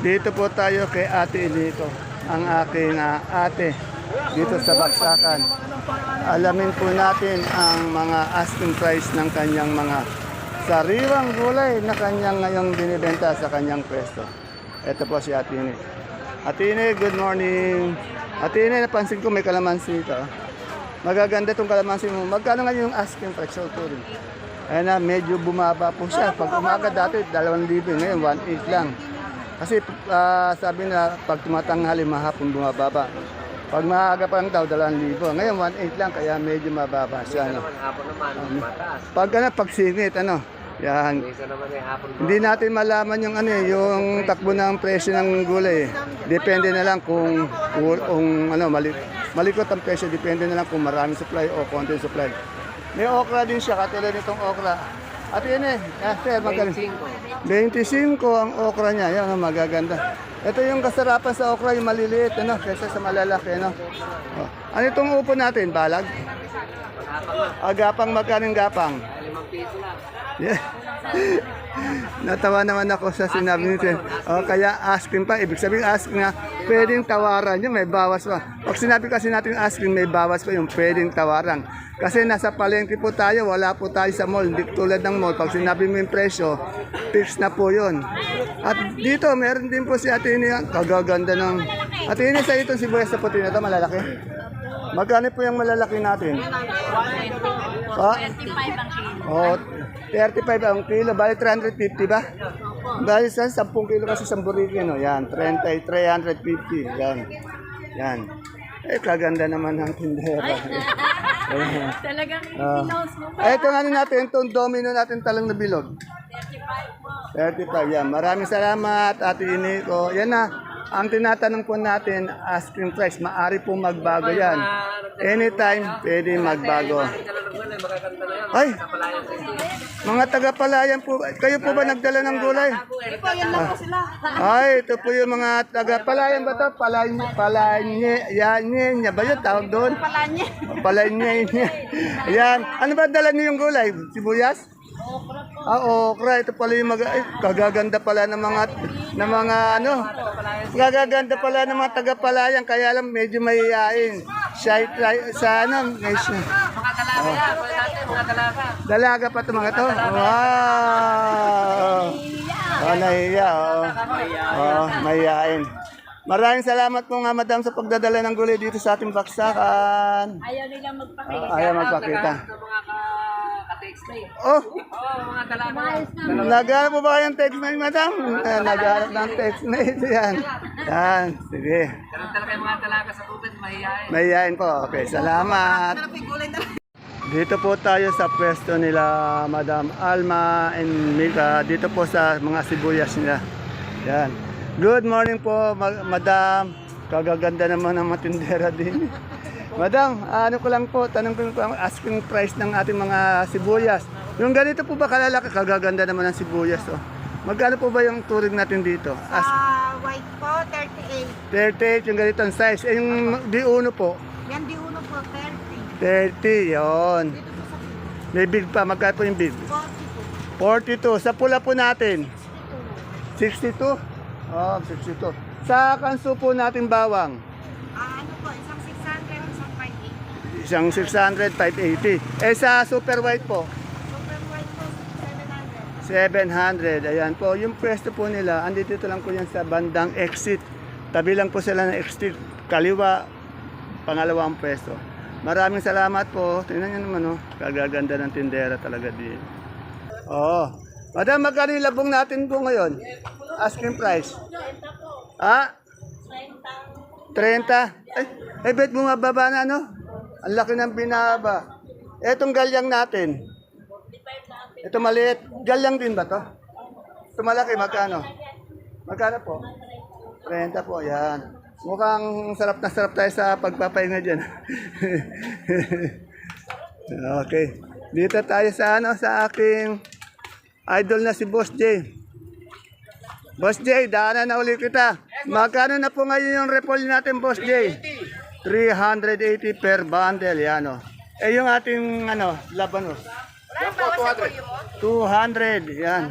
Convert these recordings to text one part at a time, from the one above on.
Dito po tayo kay Ate Elito, ang aking ah, ate dito sa Baksakan. Alamin po natin ang mga asking price ng kanyang mga sariwang gulay na kanyang ngayong binibenta sa kanyang pwesto. Ito po si Ate Ine. Ate Ine, good morning. Ate Ine, napansin ko may kalamansi ito. Magaganda itong kalamansi mo. Magkano nga yung asking price turing? Ayan na, medyo bumaba po siya. Pag umaga dati, 2,000. Ngayon, 1,800 lang. Kasi ah, sabi na, pag tumatanghali, mahapon bumababa. Pag maaga pa lang daw, 2,000. Ngayon, 1,800 lang, kaya medyo mababa siya. No? Hapon naman, mataas. Pag ano, pag singit, ano, yan. Naman eh, hapon Hindi natin malaman yung ano eh, yung takbo ng presyo ng gulay. eh. Depende na lang kung, kung, kung ano, mali, malikot ang presyo. Depende na lang kung maraming supply o konti supply. May okra din siya, katulad nitong okra. At yun eh, ah, sir, magaling. 25 ang okra niya, yan ang magaganda. Ito yung kasarapan sa okra, yung maliliit, ano, kaysa sa malalaki, ano. Oh. Ano itong upo natin, balag? Agapang magkaning gapang? Limang piso lang. Yeah. Natawa naman ako sa sinabi ni Chen. Oh, kaya asking pa. Ibig sabihin asking nga, pwedeng tawaran yun, may bawas pa. Pag sinabi kasi natin asking, may bawas pa yung pwedeng tawaran. Kasi nasa palengke po tayo, wala po tayo sa mall. Hindi tulad ng mall. Pag sinabi mo yung presyo, fix na po yun. At dito, meron din po si Ate Ini. Kagaganda ng... Ate Ini, sa itong sibuyas na puti na ito, malalaki. Magkano po yung malalaki natin? Pa? 25 ang kilo. Oh, 35 ang kilo. Bali 350 ba? Bali sa 10 kilo kasi sa buriki, no? Yan, 30, 350. Yan. Yan. Eh, kaganda naman ng tindera. Talagang Ah. pinost mo pa. Ito nga natin, itong domino natin talang na bilog. 35 po. 35, yan. Maraming salamat, Ate Iniko. Yan na. Ang tinatanong po natin, asking price, maari po magbago yan. Anytime, pwede magbago. Ay, mga taga-palayan po. Kayo po ba nagdala ng gulay? Ay, ito po yung mga taga-palayan ba ito? Palanye, palanye, yan, yan, yan ba yun? Tawag doon? Pala niya. Palanye, yan. Yan. Ano ba dala niyo yung gulay? Sibuyas? Ah, okra. Ito pala yung mag... Ay, kagaganda pala ng mga... ng mga ano... Kagaganda pala ng mga taga-palayan. Kaya lang medyo mahihain. Shy try... Sa ano... May, Mga dalaga mga dalaga. Dalaga pa ito mga to. Wow! Oh, nahiya. Oh. Oh, mahihain. Maraming salamat po nga madam sa pagdadala ng gulay dito sa ating baksakan. Ayaw nilang magpakita. Oh, ayaw magpakita. Na eh. Oh, Oo, mga dalaga. naghanap mo ba kayong text na madam? Eh, naghanap ng text na ito yan. Yan, sige. Ganun talaga yung mga dalaga sa tubig, mahihayin. Mahihain po. Okay, salamat. Dito po tayo sa pwesto nila Madam Alma and Mika. Dito po sa mga sibuyas nila. Yan. Good morning po, ma- Madam. Kagaganda naman ang matindera din. Madam, ano ko lang po, tanong ko lang po ang asking price ng ating mga sibuyas. Yung ganito po ba kalalaki, kagaganda naman ang sibuyas. Oh. Magkano po ba yung turing natin dito? As Ah, white po, 38. 38 yung ganitong size. Eh, yung di uno po, Yan di uno po, 30. 30, yon. May big pa, magkano po yung big? 40 po. 42. Sa pula po natin? 62? Oh, 62. Sa kanso po natin bawang? Ah, ano po, isang 600, isang 580. Isang 600, 580. Eh sa super white po? Super white po, 700. 700. Ayan po. Yung pwesto po nila, andito lang po yan sa bandang exit. Tabi lang po sila ng exit. Kaliwa, pangalawang pwesto. Maraming salamat po. Tingnan nyo naman, oh. Kagaganda ng tindera talaga din. Oo. Madam, magkano yung labong natin po ngayon? Asking price. Ah? 30. Ay, eh, bet bumababa na, no? Ang laki ng binaba. Etong galyang natin. Ito maliit. Galyang din ba to? Ito malaki, magkano? Magkano po? 30 po, yan. Mukhang sarap na sarap tayo sa pagpapahinga dyan. okay. Dito tayo sa ano, sa aking idol na si Boss J. Boss J, daanan na ulit kita. Magkano na po ngayon yung repol natin, Boss J? 380 per bundle, yan o. Eh yung ating ano, labanos. 200, yan.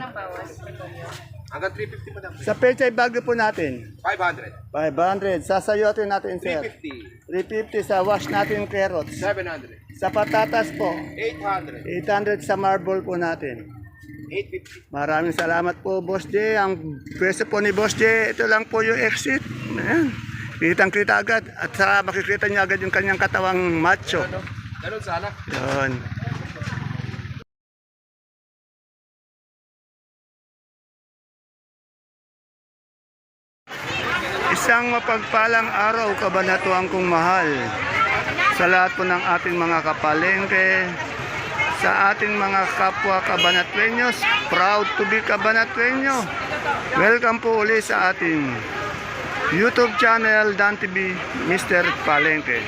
Hanggang 350 pa lang. Sa pechay bago po natin, 500. 500. Sa sayote natin, sir. 350. 350 sa wash natin carrots. 700. Sa patatas po, 800. 800 sa marble po natin. 850. Maraming salamat po, Boss J. Ang pwesto po ni Boss J, ito lang po yung exit. Ayan. Kitang kita agad. At sa makikita niya agad yung kanyang katawang macho. Ganun sana. Yun. Isang mapagpalang araw kabanatuan kong mahal sa lahat po ng ating mga kapalengke, sa ating mga kapwa kabanatwenyos, proud to be kabanatwenyo. Welcome po uli sa ating YouTube channel Dan TV Mr. Palengke.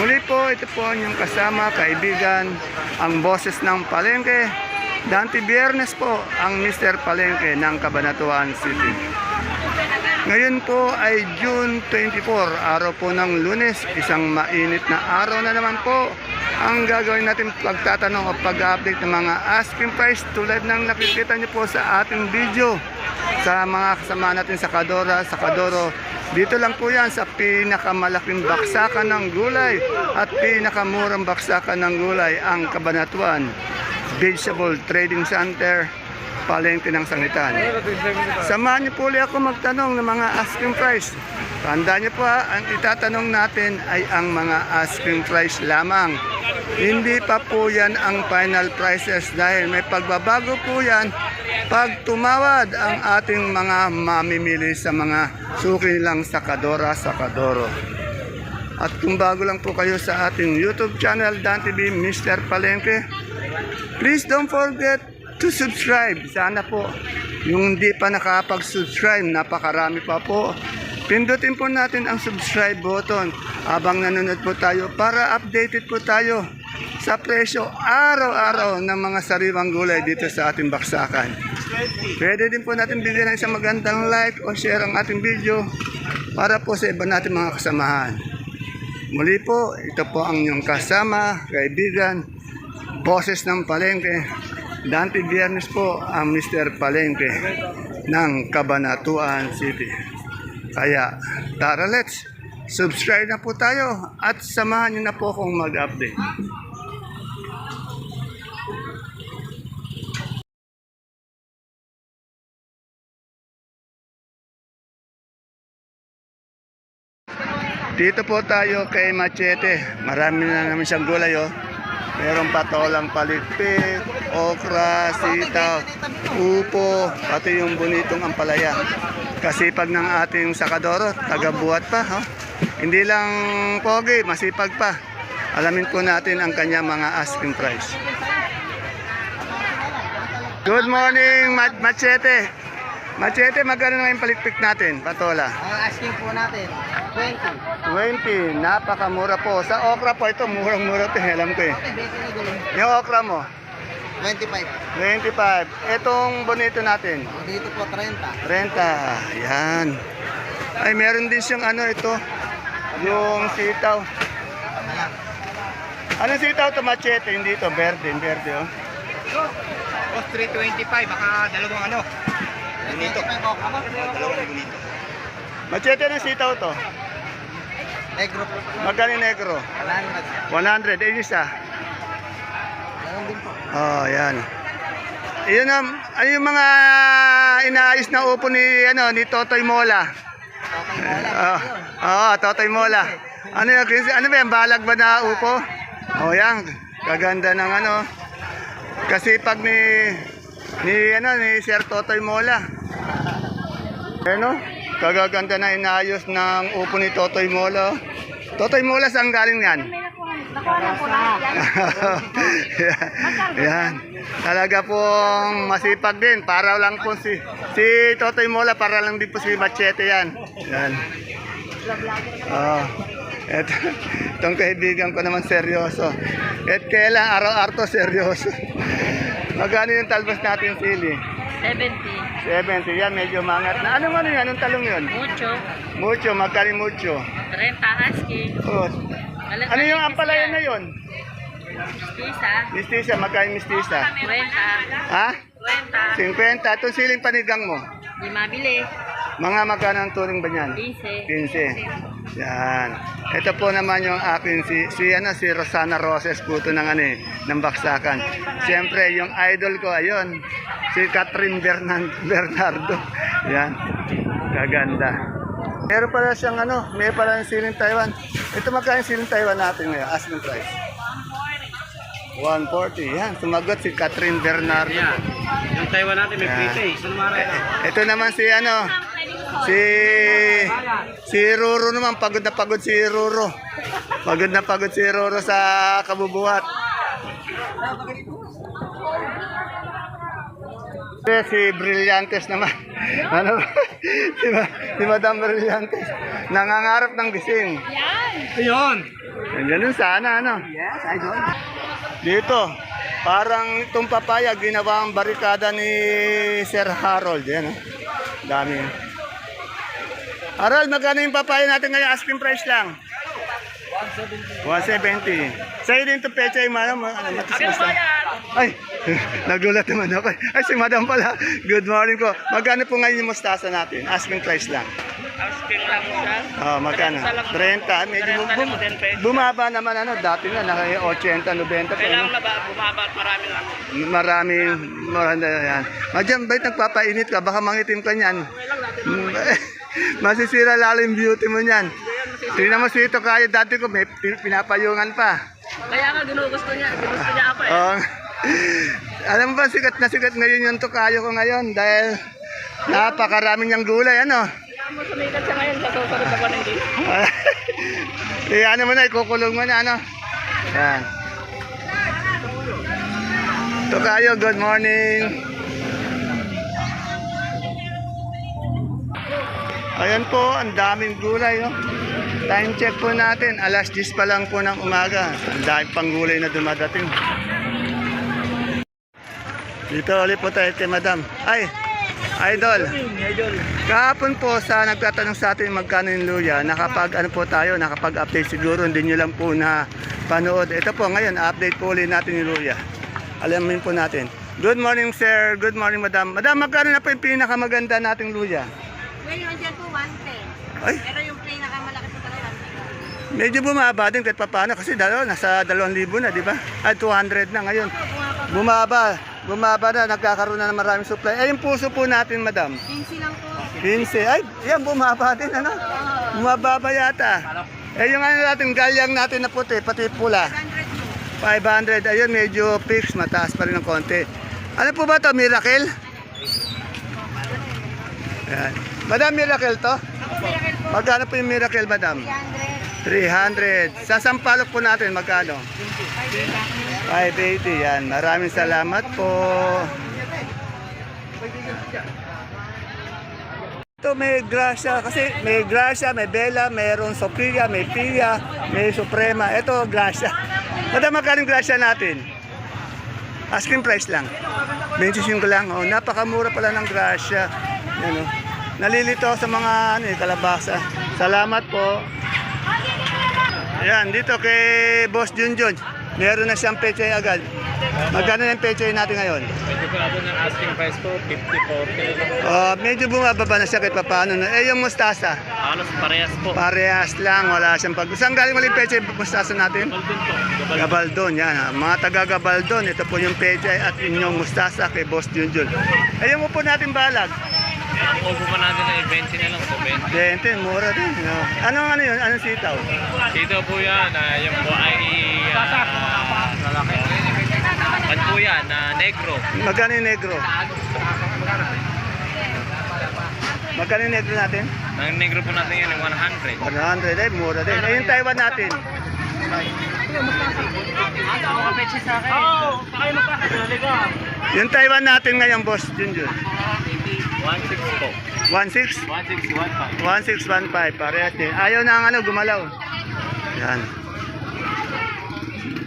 Muli po, ito po ang inyong kasama, kaibigan, ang boses ng Palengke. Dante Biernes po ang Mr. Palengke ng Cabanatuan City. Ngayon po ay June 24, araw po ng lunes, isang mainit na araw na naman po. Ang gagawin natin pagtatanong o pag-update ng mga asking price tulad ng nakikita niyo po sa ating video sa mga kasama natin sa Kadora, sa Kadoro. Dito lang po yan sa pinakamalaking baksakan ng gulay at pinakamurang baksakan ng gulay, ang Kabanatuan Vegetable Trading Center, palengke ng sangitan. Samahan niyo po ulit ako magtanong ng mga asking price. Tandaan niyo po ha, ang itatanong natin ay ang mga asking price lamang. Hindi pa po yan ang final prices dahil may pagbabago po yan pag tumawad ang ating mga mamimili sa mga suki lang sa Kadora sa Kadoro. At kung bago lang po kayo sa ating YouTube channel, Dan TV Mr. Palengke, please don't forget to subscribe. Sana po yung hindi pa nakapag-subscribe, napakarami pa po. Pindutin po natin ang subscribe button habang nanonood po tayo para updated po tayo sa presyo araw-araw ng mga sariwang gulay dito sa ating baksakan. Pwede din po natin bigyan ng isang magandang like o share ang ating video para po sa iba natin mga kasamahan. Muli po, ito po ang inyong kasama, kaibigan, boses ng palengke. Dante Biernes po ang Mr. Palengke ng Cabanatuan City. Kaya, tara let's subscribe na po tayo at samahan niyo na po akong mag-update. Dito po tayo kay Machete. Marami na naman siyang gulay oh. Meron patolang palikpik, okra, sitaw, upo, pati yung bonitong ampalaya. Kasipag ng ating sakadoro, taga-buhat pa. Oh. Hindi lang pogi, masipag pa. Alamin po natin ang kanya mga asking price. Good morning, Ma- Machete. Machete, magkano na yung palikpik natin, patola? Ang asking po natin, 20. 20, napakamura po. Sa okra po ito, murang-mura to, alam ko eh. Okay, 20 na gulo. Yung okra mo, 25. 25. Itong bonito natin, Dito po, 30. 30. Yan. Ay, meron din siyang ano ito, yung sitaw. Anong sitaw to machete? Hindi to, verde, verde oh. Post 325, baka dalawang ano. Bonito. Dalawang bonito. Machete ng sitaw to. Negro po. Magkano yung negro? 100. 100. Eh, isa. Din po. Oh, yan. Iyon ang ano yung mga inaayos na upo ni ano ni Totoy Mola. Okay, wala. Oh, oh, Totoy Mola. Ano yung ano ba yan? Balag ba na upo? Oh, yan. Kaganda ng ano. Kasi pag ni ni ano ni Sir Totoy Mola. Ano? Kagaganda na inayos ng upo ni Totoy Mola. Totoy Mola saan galing yan? yan. Talaga pong masipag din. Para lang po si si Totoy Mola para lang din po si Machete yan. Yan. Oh. Et, itong kaibigan ko naman seryoso. Et kailan araw-araw to seryoso. Magkano yung talbos natin sili? 70. 70. Yan, medyo mangat na. Anong ano yan? Anong talong yun? Mucho. Mucho, yung mucho? 30 asking. Oh. Ano yung ampalaya na yun? Mistisa, magkano yung mistisa? 20. Ha? 50. 50. Itong siling panigang mo. Di mabili. Mga magkano ang turing ba niyan? 15. 15. Yan. Ito po naman yung akin si si ano si Rosana Roses puto ng ano eh, ng baksakan. Siyempre yung idol ko ayun si Catherine Bernan Bernardo. Yan. Kaganda. Meron pala siyang ano, may pala yung siling Taiwan. Ito magkano yung siling Taiwan natin ngayon? Asking price. 140. Yan, sumagot si Catherine Bernardo. Yung Taiwan natin may Yan. pre Saan mara? Ito naman si ano, si si Ruro naman, pagod na pagod si Ruro. Pagod na pagod si Ruro sa kabubuhat. Si Brillantes naman. Ano? si, Ma- si Madam Brillantes. Nangangarap ng gising. Ayun! Yan ganun sana, ano? Yes. Dito, parang itong papaya, ginawang barikada ni Sir Harold. Yan, oh. Dami. Harold, magkano yung papaya natin ngayon? Asking price lang. 170. Sa'yo din ito pecha yung ano, ma- ano, matis Ay, nagulat naman ako. Ay, si madam pala. Good morning po. Magkano po ngayon yung mustasa natin? Asking price lang. Asking lang siya. Oh, magkano? 30. Medyo bum- bum- bumaba naman ano, dati nga naka 80, 90 po. ano? na ba bumaba at marami lang. Maraming, maranda yan. Madyan, bait nagpapainit ka, baka mangitim ka niyan. Masisira lalo yung beauty mo niyan. Tingnan mo sito kaya dati ko may pi- pinapayungan pa. Kaya nga ginugusto niya, ginusto niya ako eh. Oh. Alam mo ba, sikat na sikat ngayon yung tukayo ko ngayon dahil napakaraming niyang gulay, ano? Kaya mo sumikat siya ngayon sa susunod din. eh, ano mo na, ikukulong mo na, ano? Yan. Tukayo, good morning. Ayan po, ang daming gulay, no? Time check po natin, alas 10 pa lang po ng umaga. Ang daming pang gulay na dumadating. Dito ulit po tayo kay Madam. Ay, Idol. Kahapon po sa nagtatanong sa atin magkano yung luya, nakapag ano po tayo, nakapag-update siguro, hindi nyo lang po na panood. Ito po ngayon, update po ulit natin yung luya. Alamin po natin. Good morning sir, good morning madam. Madam, magkano na po yung pinakamaganda nating luya? Ay, Pero yung pinakamalaki po talaga, medyo bumaba din kahit papaano kasi dalawa, nasa 2,000 na, di ba? At 200 na ngayon. Bumaba, bumaba na, nagkakaroon na ng maraming supply. Ay, yung puso po natin, madam. 15 lang po. 15. Ay, yan, bumaba din, ano? Bumaba yata. Eh, yung ano natin, galyang natin na puti, pati pula. 100 po. 500. Ayun, medyo fixed, mataas pa rin ng konti. Ano po ba to Miracle? Yan. Madam, Miracle to? Ako miracle po. Magkano po yung Miracle, madam? 300. 300. Sa sampalok po natin, magkano? 580. Yan. Maraming salamat po. Ito may grasya kasi may grasya, may bela, mayroon Sophia, may Pia, may Suprema. Ito grasya. Madam, magkano yung grasya natin? Asking price lang. 25 lang. Oh, napakamura pala ng grasya. Yan, oh. Nalilito sa mga ano, eh, kalabasa. Salamat po. Ayan, dito kay Boss Junjun. Meron na siyang pechay agad. Magkano yung pechay natin ngayon? Medyo ang asking price ko, 50-40. Oh, medyo bumababa na siya kahit papaano. na. Eh, yung mustasa, Halos parehas po. parehas lang. Wala siyang pag... Saan galing yung pechay mustasa natin? Gabaldon po. Gabaldon. Gabaldon, yan ha. Mga taga Gabaldon, ito po yung pechay at inyong mustasa kay Boss Junjun. Eh, yung upo natin balag. Ang upo pa natin ay 20 na lang po, 20. Dente, mura din. No? Anong ano yun? Anong sitaw? Dito po yan, ah, yung po ay... Uh, lalaki. Ano po yan, na negro. Magkano yung negro? Magkano yung negro natin? Ang negro po natin yan, yung 100. 100 eh, mura din. Eh, yung Taiwan natin. Yung Taiwan natin ngayon, boss, Junjun. 16 po. 16? 1615. 1615, parehas din. Ayaw na ang ano, gumalaw. Yan.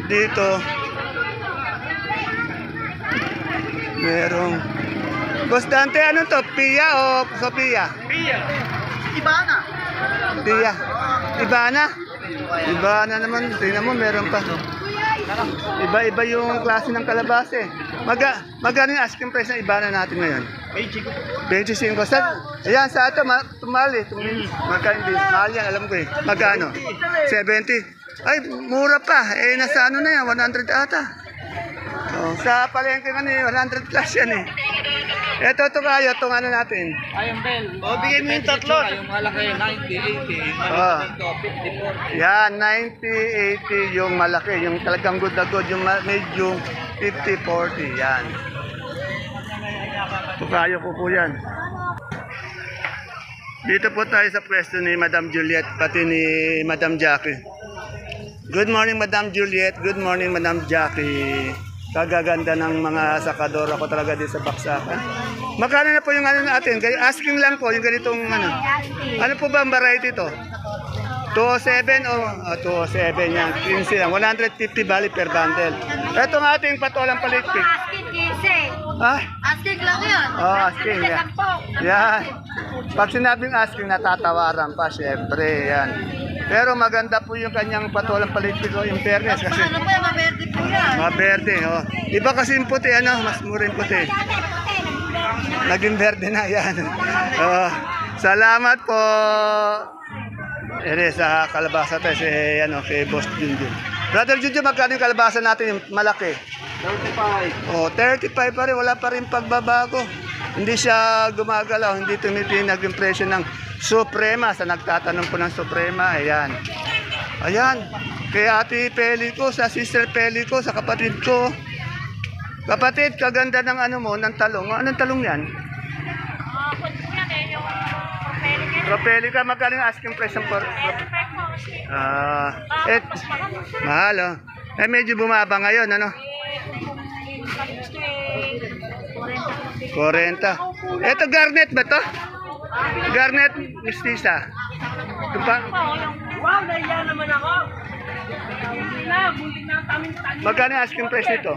Dito, merong... Boss Dante, ano to? Pia o Sophia? Pia! Ibana. Pia. Ibana? Ibana naman. Tingnan mo, meron pa. Iba-iba yung klase ng kalabasa eh. Maga, magkano yung asking price ng ibana natin ngayon? 25. Sa, ayan, sa ma, tumali. Tumali. Magkano din? Mahal yan, alam ko eh. Magkano? 70. Ay, mura pa. Eh, nasa ano na yan, 100 ata. Oh, sa palengke ni 100 plus yan eh. Ito, ito kayo, itong ano natin. Ayun, Bel. O, bigay mo yung tatlo. Yung malaki, 90, 80. Ah. Malaki ito, 54. Yan, 90, 80 yung malaki. Yung talagang good na good. Yung medyo 50, 40. Yan. Tukayo ko po yan. Dito po tayo sa pwesto ni Madam Juliet, pati ni Madam Jackie. Good morning, Madam Juliet. Good morning, Madam Jackie. Kagaganda ng mga sakadora ko talaga dito sa baksakan. Magkano na po yung ano natin? Asking lang po, yung ganitong ano. Ano po ba ang variety to? 207 o oh, 207 yan. 15 lang. 150 bali per bundle. Ito ang ating patolang palikpik. Asking 15. Ah, Asking lang yun. Oh, asking, yan. Yan. Pag sinabing asking, natatawaran pa, syempre. Yan. Pero maganda po yung kanyang patolang palikpik o in fairness kasi Ano po yung maberde po yan? maberde. Oh. Iba kasi yung puti, ano, mas mura yung puti. Naging verde na yan. Oh, salamat po. Ere sa kalabasa tayo si ano kay Boss Junjun. Brother Junjun, magkano yung kalabasa natin yung malaki? 35. Oh, 35 pa rin, wala pa rin pagbabago. Hindi siya gumagalaw, hindi tumitinag yung presyo ng Suprema sa nagtatanong po ng Suprema. Ayan. Ayan. Kay Ate Peli ko, sa Sister Peli ko, sa kapatid ko. Kapatid, kaganda ng ano mo, ng talong. Anong talong yan? Propelica, magkano yung asking price ng por? Ah, et, mahal oh. Eh, medyo bumaba ngayon, ano? 40. Ito, garnet ba to? Garnet mistisa. Ito pa? Wow, nahiya naman ako. Magkano yung asking price nito?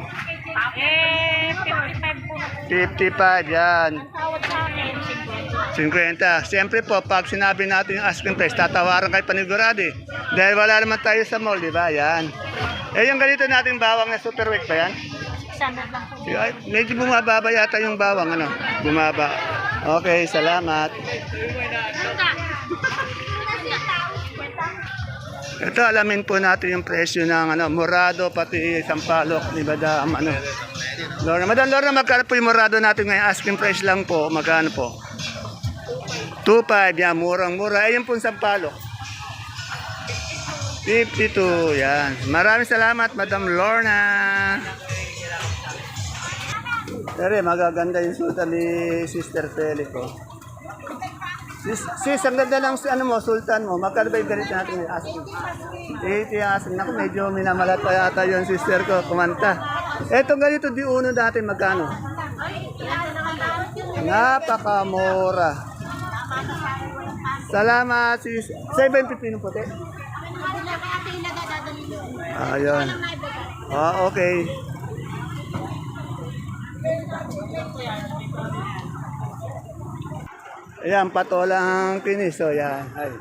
Eh, 55 po. 55, yan. Tawad sa akin, 50. Siyempre po, pag sinabi natin yung asking price, tatawaran kay panigurado eh. Dahil wala naman tayo sa mall, di ba? Yan. Eh, yung ganito nating bawang na super weak ba yan? 600 lang po. Medyo bumababa yata yung bawang, ano? Bumaba. Okay, salamat. Ito, alamin po natin yung presyo ng ano, morado, pati sampalok ni Madam. Ano. Lorna, Madam Lorna, magkano po yung morado natin ngayon? Asking price lang po, magkano po? 2.5, yan, murang-mura. Ayun po yung sampalok. 52, yan. Maraming salamat, Madam Lorna. Pero magaganda yung sultan ni Sister Felico. Sis, sis, ang ganda ng ano mo, sultan mo. Magkano ba yung ganito natin asking? 80 yung asking. Naku, medyo minamalat pa yata yung sister ko, kumanta. Etong ganito, di uno natin magkano? Napakamura. Salamat, sis. Sa iba yung pipino puti? Ayun. Ah, okay. Ayan, patolang kinis. O, yan. Ay.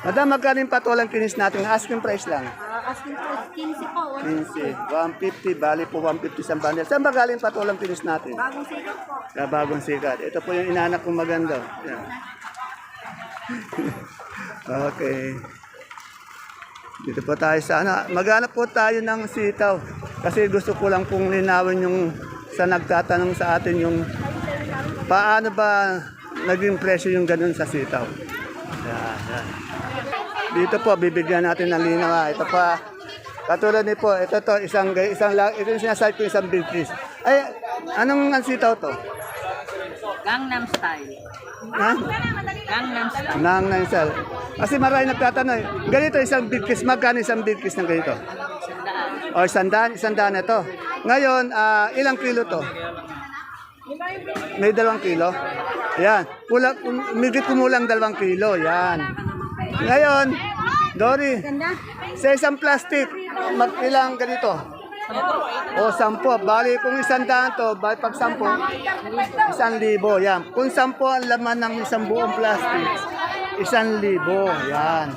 Madam, magkano yung patolang kinis natin? Asking price lang. asking price, 15 po. 15. 150. Bali po 150 sa bundle. Saan ba galing patolang kinis natin? Bagong sikat po. Sa bagong sikat. Ito po yung inanak kong maganda. Okay. Dito po tayo sa ano. Maghanap po tayo ng sitaw. Kasi gusto ko lang pong linawin yung sa nagtatanong sa atin yung paano ba naging presyo yung ganun sa sitaw. Yan, yan. Dito po, bibigyan natin ng linaw. Ito pa, katulad ni po, ito to, isang, isang, ito yung sinasabi ko, isang big fish. Ay, anong ang sitaw to? Gangnam Style. Ha? Gangnam Style. Nang sal. Kasi marami nagtatanong, ganito isang big kiss, magkano isang big kiss ng ganito? O isang daan, isang daan na to. Ngayon, ah, ilang kilo to? May dalawang kilo? Yan. Kulang, migit kumulang dalawang kilo. Yan. Ngayon, Dory, sa isang plastic, mag ilang ganito? O sampo. Bali, kung isang daan to, bali pag sampo, isang libo. Yan. Kung sampo ang laman ng isang buong plastic, isang libo. Yan.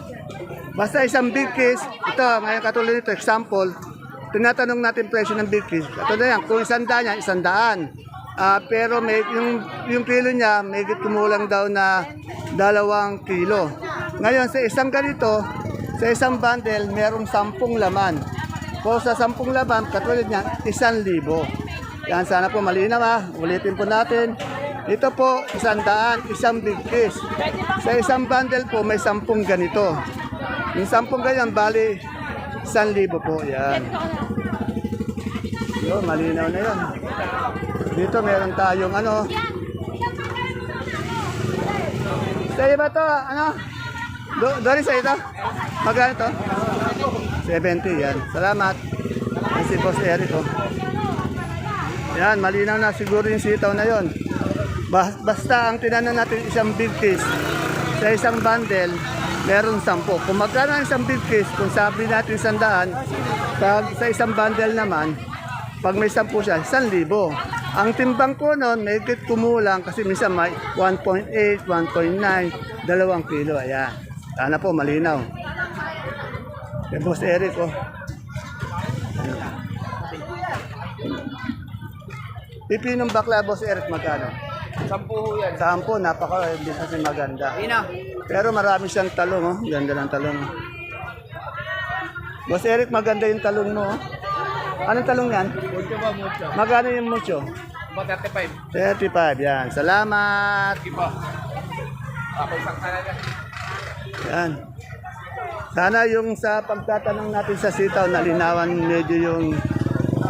Basta isang big case, ito, ngayon katulad nito, example, tinatanong natin presyo ng big fish. Ito na yan, kung isang daan yan, isang daan. Ah, pero may, yung, yung kilo niya, may kumulang daw na dalawang kilo. Ngayon, sa isang ganito, sa isang bundle, merong sampung laman. Kung sa sampung laman, katulad niyan, isang libo. Yan, sana po malinaw ha. Ulitin po natin. Ito po, isang daan, isang big fish. Sa isang bundle po, may sampung ganito. Yung sampung ganyan, bali, isang libo po. Yan. Yun, malinaw na yun. Dito meron tayong ano. Sa iba to, ano? Do, Doris, sa ito? Magkano to? 70, yan. Salamat. Yan si Boss Eric, oh. Yan, malinaw na siguro yung sitaw na yon. Ba- basta ang tinanong natin isang big fish sa isang bundle, meron sampo. Kung magkano ang isang big fish, kung sabi natin isang daan, pag sa isang bundle naman, pag may sampu siya, isang libo. Ang timbang ko noon, may kumulang kasi minsan may 1.8, 1.9, dalawang kilo. Ayan. Sana po, malinaw. Kay Boss Eric, oh. Pipinong bakla, Boss Eric, magkano? Sampu ho yan. Sampo, napaka, hindi kasi maganda. Pero marami siyang talong, oh. Ganda ng talong. oh. Boss Eric, maganda yung talong mo, oh. Anong talong yan? Mucho ba, mucho? Magkano yung mucho? Ba, 35. 35, yan. Salamat. Iba. Ako isang talaga. Yan. Sana yung sa pagtatanong natin sa sitaw, nalinawan medyo yung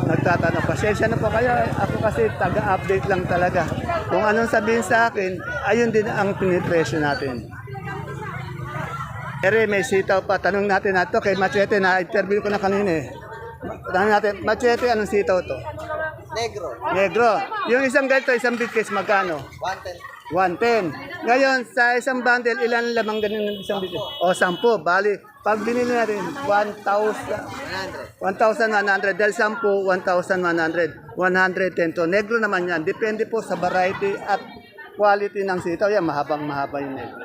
nagtatanong. Pasensya na po kayo. Ako kasi taga-update lang talaga. Kung anong sabihin sa akin, ayun din ang pinipresyo natin. Ere, may sitaw pa. Tanong natin na to kay Machete na interview ko na kanina eh. Tanong natin, Machete, anong sitaw to? Negro. Negro. Yung isang ganito, isang big case, magkano? 110. 110. Ngayon, sa isang bundle, ilan lamang ganun ng isang bundle? O, 10. Bali, pag binili natin, 1,000. 1,100. Dahil 10, 1,100. 110 to. Negro naman yan. Depende po sa variety at quality ng sitaw. Yan, mahabang mahaba yung negro.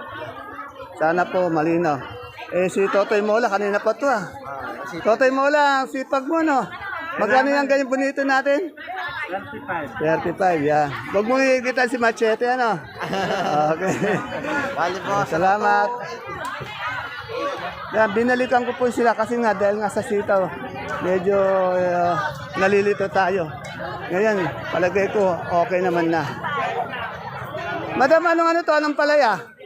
Sana po malinaw. Eh, si Totoy Mola, kanina pa to ah. Totoy Mola, ang sipag mo, no? Magkano yung ganyan bonito natin? 35. 35, yeah. Huwag mo higita si Machete, ano? okay. Bali po. Salamat. Yan, binalikan ko po sila kasi nga dahil nga sa sitaw, medyo uh, nalilito tayo. Ngayon, palagay ko, okay naman na. Madam, anong ano to? Anong palaya?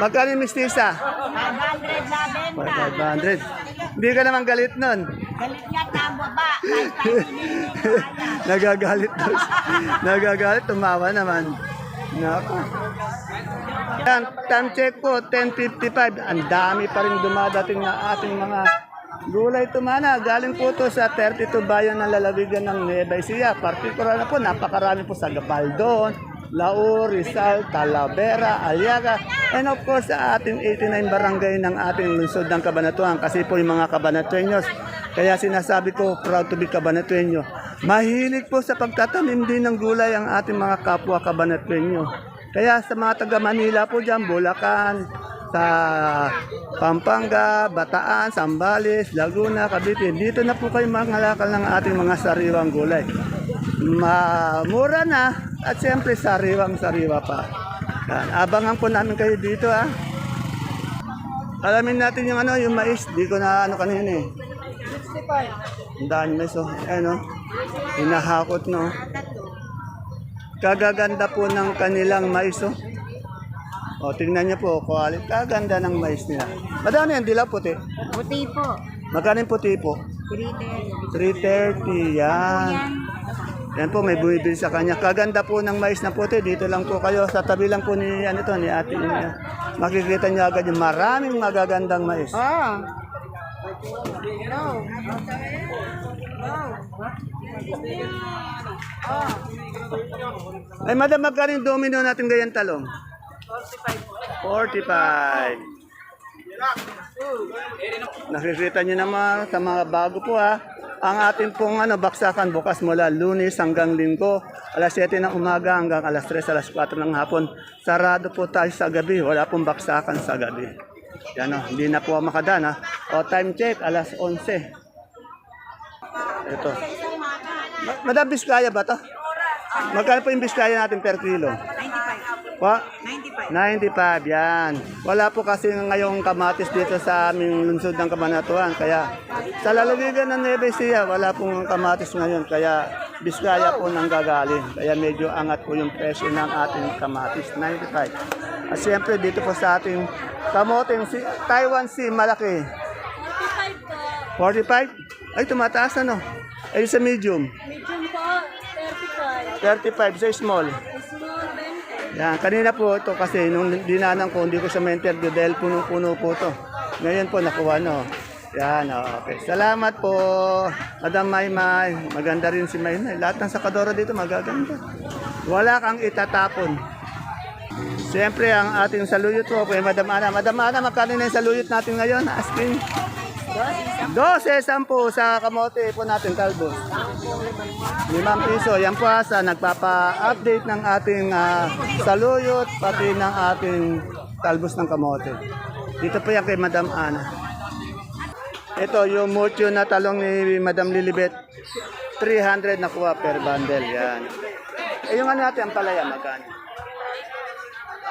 Magkano yung mistisa? 500 na benta. 500. Hindi ka naman galit nun. Galit tababa. Kahit tayo Nagagalit daw. Nagagalit, tumawa naman. Nako. Yan, time check po, 10.55. Ang dami pa rin dumadating na ating mga gulay tumana. Galing po to sa 32 bayan ng lalawigan ng Nueva Ecija. Partikular na po, napakarami po sa Gabaldon, Laur, Rizal, Talavera, Aliaga, and of course sa ating 89 barangay ng ating lungsod ng Cabanatuan kasi po yung mga Cabanatueños. Kaya sinasabi ko, proud to be Cabanatueño. Mahilig po sa pagtatanim din ng gulay ang ating mga kapwa Cabanatueño. Kaya sa mga taga Manila po dyan, Bulacan, sa Pampanga, Bataan, Sambales, Laguna, Cavite, dito na po kayo mangalakal ng ating mga sariwang gulay. Mamura na at siyempre sariwang sariwa pa. Yan. Abangan po namin kayo dito ha. Alamin natin yung ano, yung mais. Di ko na ano kanina eh. 65. Ang daan mais oh. Ayan oh. Hinahakot no. Kagaganda po ng kanilang mais oh. O, tingnan niyo po, quality. Kaganda ng mais nila. Madami yan, dilaw puti. Puti po. Magkano yung puti po? 310. 330, yan. Yan po, may bumibili sa kanya. Kaganda po ng mais na puti. Dito lang po kayo. Sa tabi lang po ni, ano to, ni ate. Ina. Makikita niyo agad yung maraming magagandang mais. Oh. Ay, madam, magkano yung domino natin ganyan talong? 45. 45. Nakikita niyo naman sa mga bago po ha. Ang ating pong ano, baksakan bukas mula lunes hanggang linggo. Alas 7 ng umaga hanggang alas 3, alas 4 ng hapon. Sarado po tayo sa gabi. Wala pong baksakan sa gabi. Yan o, hindi na po makadana. O time check, alas 11. Ito. Ma- Madam Biskaya ba to? Magkano po yung Biskaya natin per kilo? 95. Pa? 95. 95, yan. Wala po kasi ngayong kamatis dito sa aming lungsod ng Kabanatuan. Kaya sa lalawigan ng Nueva Ecija, wala pong kamatis ngayon. Kaya Biskaya po nang gagaling. Kaya medyo angat po yung presyo ng ating kamatis, 95. At siyempre dito po sa ating kamoteng si Taiwan Sea, malaki. 45? Ay, tumataas ano? Ay, sa medium. Medium po, 35. 35 sa small. Small, 20. Yan, kanina po ito kasi nung dinanan ko, hindi ko siya ma-interview dahil punong-puno po ito. Ngayon po, nakuha no. Yan, oh, okay. Salamat po, Madam Maymay. Maganda rin si Maymay. Lahat ng sakadora dito magaganda. Wala kang itatapon. Siyempre, ang ating saluyot po, kay Madam Ana. Madam Ana, magkano na yung saluyot natin ngayon? Asking. 12, 10 sa kamote po natin, talbos. Limang piso. Yan po ah, sa nagpapa-update ng ating ah, saluyot, pati ng ating talbos ng kamote. Dito po yan kay Madam Ana. Ito, yung mucho na talong ni Madam Lilibet. 300 nakuha per bundle. Yan. Eh, yung ano natin, ang palaya, magkano?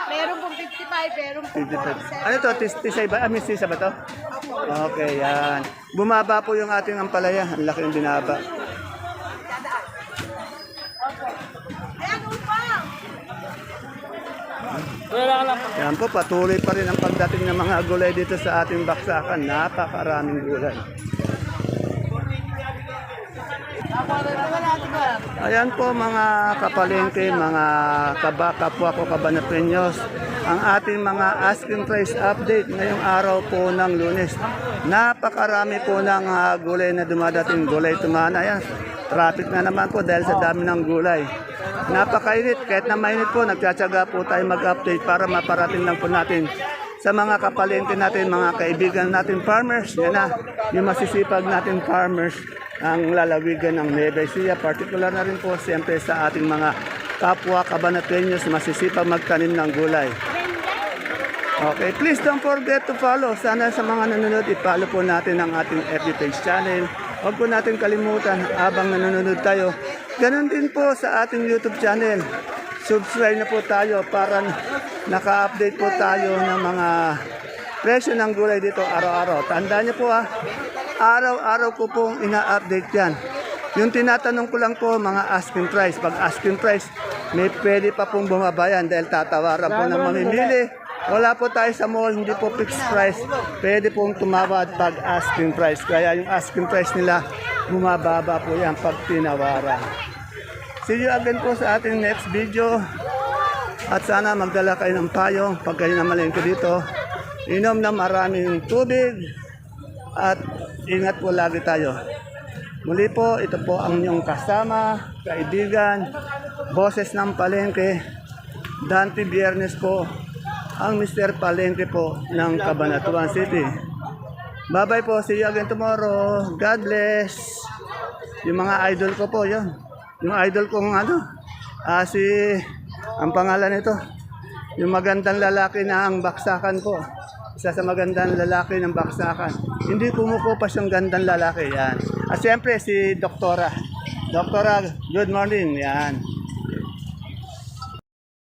Meron pong 55, meron pong 55. Ano to? Tis, tisay ba? Ah, mistisa ba to? Okay, yan. Bumaba po yung ating ampalaya. Ang laki yung binaba. Yan po, patuloy pa rin ang pagdating ng mga gulay dito sa ating baksakan. Napakaraming gulay. Ayan po mga kapalengke, mga kaba, kapwa ko kabanapenyos. Ang ating mga asking price update ngayong araw po ng lunes. Napakarami po ng ah, gulay na dumadating. Gulay tumana. Ayan, traffic na naman po dahil sa dami ng gulay. Napakainit. Kahit na mainit po, nagtsatsaga po tayo mag-update para maparating lang po natin sa mga kapalengke natin, mga kaibigan natin farmers. Yan na, yung masisipag natin farmers ang lalawigan ng Nueva Ecija. Particular na rin po siyempre sa ating mga kapwa kabanatenyos masisipag magtanim ng gulay. Okay, please don't forget to follow. Sana sa mga nanonood, i-follow po natin ang ating FB page channel. Huwag po natin kalimutan habang nanonood tayo. Ganon din po sa ating YouTube channel. Subscribe na po tayo para naka-update po tayo ng mga presyo ng gulay dito araw-araw. Tandaan niyo po ah, araw-araw ko pong ina-update yan. Yung tinatanong ko lang po mga asking price. Pag asking price, may pwede pa pong bumabayan dahil tatawaran po ng mamimili. Wala po tayo sa mall, hindi po fixed price. Pwede pong tumawad pag asking price. Kaya yung asking price nila, bumababa po yan pag tinawaran. See you again po sa ating next video. At sana magdala kayo ng payong pag kayo namalengke dito. Inom na maraming tubig at ingat po lagi tayo. Muli po, ito po ang inyong kasama, kaibigan, boses ng palengke, Dante Biernes po, ang Mr. Palengke po ng Cabanatuan City. Bye-bye po, see you again tomorrow. God bless. Yung mga idol ko po, yun. Yung idol kong ano, ah, si, ang pangalan nito, yung magandang lalaki na ang baksakan po. Isa sa magandang lalaki ng baksakan. Hindi kumukupas yung gandang lalaki, yan. At siyempre, si Doktora. Doktora, good morning, yan.